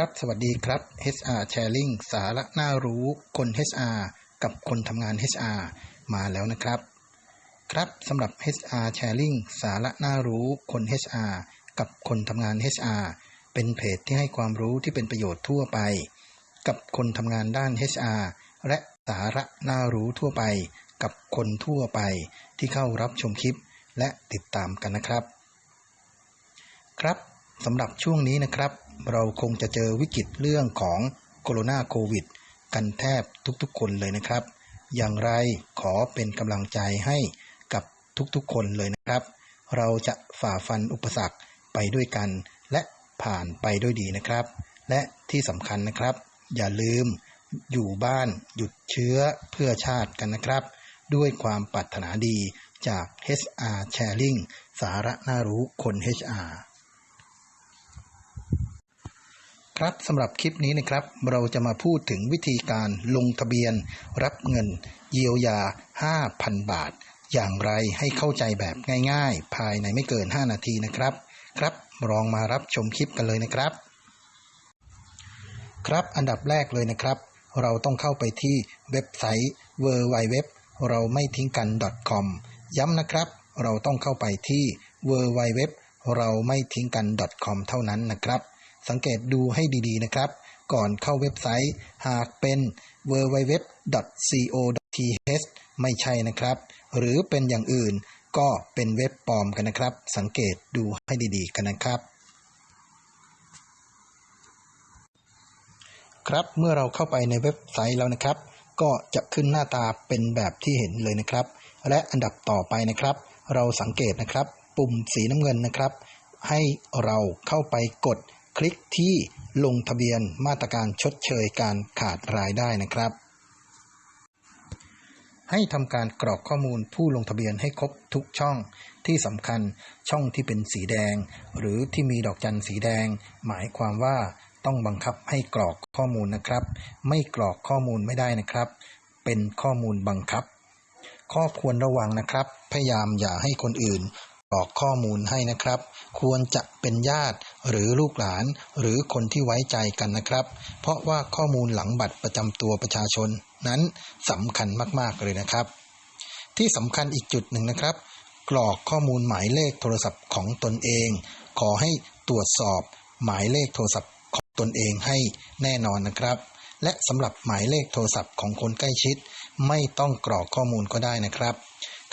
ครับ สวัสดีครับ HR Sharing สาระน่ารู้คน HR กับคนทำงาน HR มาแล้วนะครับ ครับสำหรับ HR Sharing สาระน่ารู้คน HR กับคนทำงาน HR เป็นเพจที่ให้ความรู้ที่เป็นประโยชน์ทั่วไป กับคนทำงานด้าน HR และสาระน่ารู้ทั่วไป กับคนทั่วไปที่เข้ารับชมคลิปและติดตามกันนะครับ ครับสำหรับช่วงนี้นะครับ เราคงจะเจอวิกฤตเรื่องของโคโรนาโควิด กันแทบทุกๆ คนเลยนะครับ อย่างไรขอเป็นกำลังใจให้กับทุกๆ คนเลยนะครับ เราจะฝ่าฟันอุปสรรคไปด้วยกัน และผ่านไปด้วยดีนะครับ และที่สำคัญนะครับ อย่าลืมอยู่บ้านหยุดเชื้อเพื่อชาติกันนะครับ ด้วยความปรารถนาดีจาก HR Sharing สาระน่ารู้คน HR ครับสำหรับคลิปนี้นะครับ เราจะมาพูดถึงวิธีการลงทะเบียน รับเงิน เยียวยา 5,000 บาท อย่างไรให้เข้าใจแบบง่ายๆ ภายในไม่เกิน 5 นาทีนะครับ ครับลองมารับชมคลิปกันเลยนะครับ ครับอันดับแรกเลยนะครับ เราต้องเข้าไปที่เว็บไซต์ www เราไม่ทิ้งกัน .com ย้ำนะครับ เราต้องเข้าไปที่ www เราไม่ทิ้งกัน .com เท่านั้นนะครับ สังเกตดูให้ดีๆนะครับ ก่อนเข้าเว็บไซต์ หากเป็น www.co.th ไม่ใช่นะครับ หรือเป็นอย่างอื่นก็เป็นเว็บปลอมกันนะครับ สังเกตดูให้ดีๆกันนะครับ ครับเมื่อเราเข้าไปในเว็บไซต์แล้วนะครับ ก็จะขึ้นหน้าตาเป็นแบบที่เห็นเลยนะครับ และอันดับต่อไปนะครับ เราสังเกตนะครับ ปุ่มสีน้ำเงินนะครับ ให้เราเข้าไปกด คลิกที่ลงทะเบียนมาตรการชดเชยการขาดรายได้นะครับ ให้ทำการกรอกข้อมูลผู้ลงทะเบียนให้ครบทุกช่องที่สำคัญช่องที่เป็นสีแดง หรือที่มีดอกจันสีแดง หมายความว่าต้องบังคับให้กรอกข้อมูลนะครับ ไม่กรอกข้อมูลไม่ได้นะครับ เป็นข้อมูลบังคับ ข้อควรระวังนะครับ พยายามอย่าให้คนอื่น กรอกข้อมูลให้นะครับ ควรจะเป็นญาติหรือลูกหลานหรือคนที่ไว้ใจกันนะครับ เพราะว่าข้อมูลหลังบัตรประจำตัวประชาชนนั้นสำคัญมากๆเลยนะครับ ที่สำคัญอีกจุดหนึ่งนะครับ กรอกข้อมูลหมายเลขโทรศัพท์ของตนเอง ขอให้ตรวจสอบหมายเลขโทรศัพท์ของตนเองให้แน่นอนนะครับ และสำหรับหมายเลขโทรศัพท์ของคนใกล้ชิด ไม่ต้องกรอกข้อมูลก็ได้นะครับ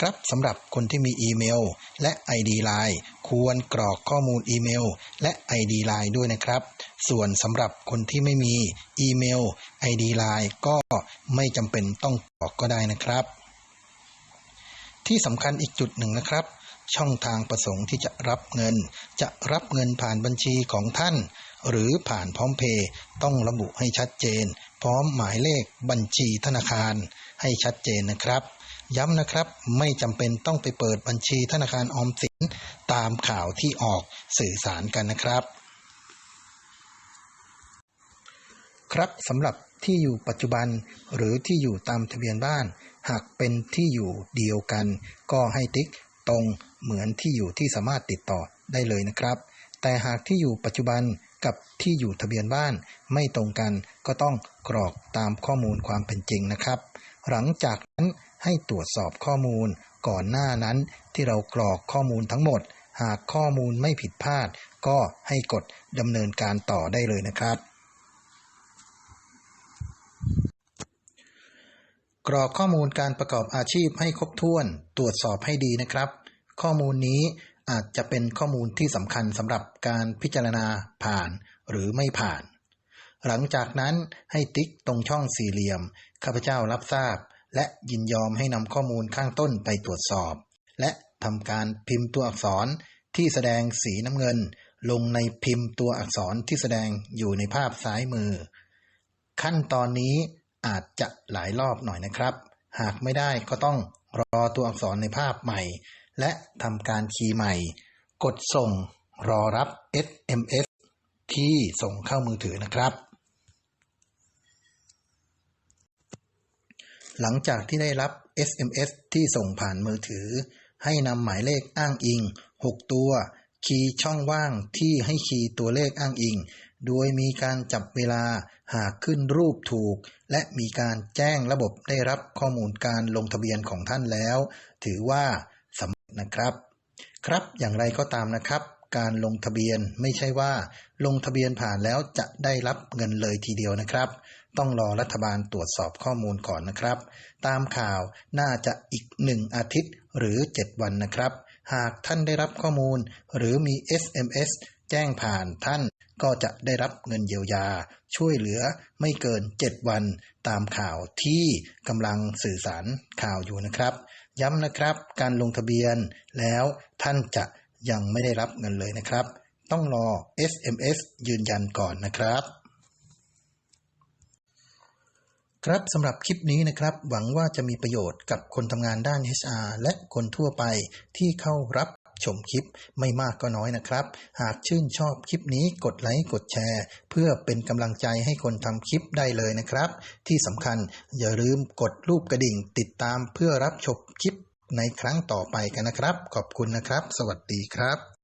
ครับสำหรับคนที่มีอีเมล และ ID Line ควรกรอกข้อมูลอีเมล และ ID Line ด้วยนะครับ ส่วนสำหรับคนที่ไม่มีอีเมล ID Line ก็ไม่จำเป็นต้องกรอกก็ได้นะครับ ที่สำคัญอีกจุดหนึ่งนะครับช่องทางประสงค์ที่จะรับเงิน จะรับเงินผ่านบัญชีของท่าน หรือผ่านพร้อมเพย์ต้องระบุให้ชัดเจน ร้อมหมายเลขบัญชีธนาคาร ให้ชัดเจนนะครับ ย้ำนะครับไม่จำเป็นต้องไปเปิดบัญชีธนาคารออมสินตามข่าวที่ออกสื่อสารกันนะครับ ครับสำหรับที่อยู่ปัจจุบันหรือที่อยู่ตามทะเบียนบ้าน หากเป็นที่อยู่เดียวกัน ก็ให้ติ๊กตรงเหมือนที่อยู่ที่สามารถติดต่อได้เลยนะครับ แต่หากที่อยู่ปัจจุบัน กับที่อยู่ทะเบียนบ้านไม่ตรงกันก็ต้องกรอกตามข้อมูลความเป็นจริงนะครับ หลังจากนั้นให้ตรวจสอบข้อมูลก่อนหน้านั้นที่เรากรอกข้อมูลทั้งหมด หากข้อมูลไม่ผิดพลาด ก็ให้กดดำเนินการต่อได้เลยนะครับ กรอกข้อมูลการประกอบอาชีพให้ครบถ้วน ตรวจสอบให้ดีนะครับ ข้อมูลนี้ อาจจะเป็นข้อมูลที่สำคัญสำหรับการพิจารณาผ่านหรือไม่ผ่าน หลังจากนั้นให้ติ๊กตรงช่องสี่เหลี่ยม ข้าพเจ้ารับทราบ และยินยอมให้นำข้อมูลข้างต้นไปตรวจสอบ และทำการพิมพ์ตัวอักษรที่แสดงสีน้ำเงิน ลงในพิมพ์ตัวอักษรที่แสดงอยู่ในภาพซ้ายมือ ขั้นตอนนี้อาจจะหลายรอบหน่อยนะครับ หากไม่ได้ก็ต้องรอตัวอักษรในภาพใหม่ และทำการคีย์ใหม่ กดส่งรอรับ SMS ที่ส่งเข้ามือถือนะครับ หลังจากที่ได้รับ SMS ที่ส่งผ่านมือถือ ให้นำหมายเลขอ้างอิง 6 ตัว คีย์ช่องว่างที่ให้คีย์ตัวเลขอ้างอิง โดยมีการจับเวลาหากขึ้นรูปถูก และมีการแจ้งระบบได้รับข้อมูลการลงทะเบียนของท่านแล้ว ถือว่า นะครับ ครับอย่างไรก็ตามนะครับ การลงทะเบียนไม่ใช่ว่า ลงทะเบียนผ่านแล้วจะได้รับเงินเลยทีเดียวนะครับ ต้องรอรัฐบาลตรวจสอบข้อมูลก่อนนะครับ ตามข่าวน่าจะอีกหนึ่งอาทิตย์หรือ 7 วันนะครับ หากท่านได้รับข้อมูล หรือมี SMS แจ้งผ่านท่านก็จะได้รับเงินเยียวยา ช่วยเหลือไม่เกิน 7 วันตามข่าวที่กำลังสื่อสารข่าวอยู่นะครับ ย้ำนะครับการลงทะเบียนแล้วท่านจะยังไม่ได้รับเงินเลยนะครับ ต้องรอ SMS ยืนยันก่อนนะครับ ครับสำหรับคลิปนี้นะครับ หวังว่าจะมีประโยชน์กับคนทำงานด้าน HR และคนทั่วไปที่เข้ารับ ชมคลิปไม่มากก็น้อยนะครับ หากชื่นชอบคลิปนี้กดไลค์กดแชร์ เพื่อเป็นกำลังใจให้คนทำคลิปได้เลยนะครับ ที่สำคัญอย่าลืมกดรูปกระดิ่งติดตามเพื่อรับชมคลิปในครั้งต่อไปกันนะครับ ขอบคุณนะครับ สวัสดีครับ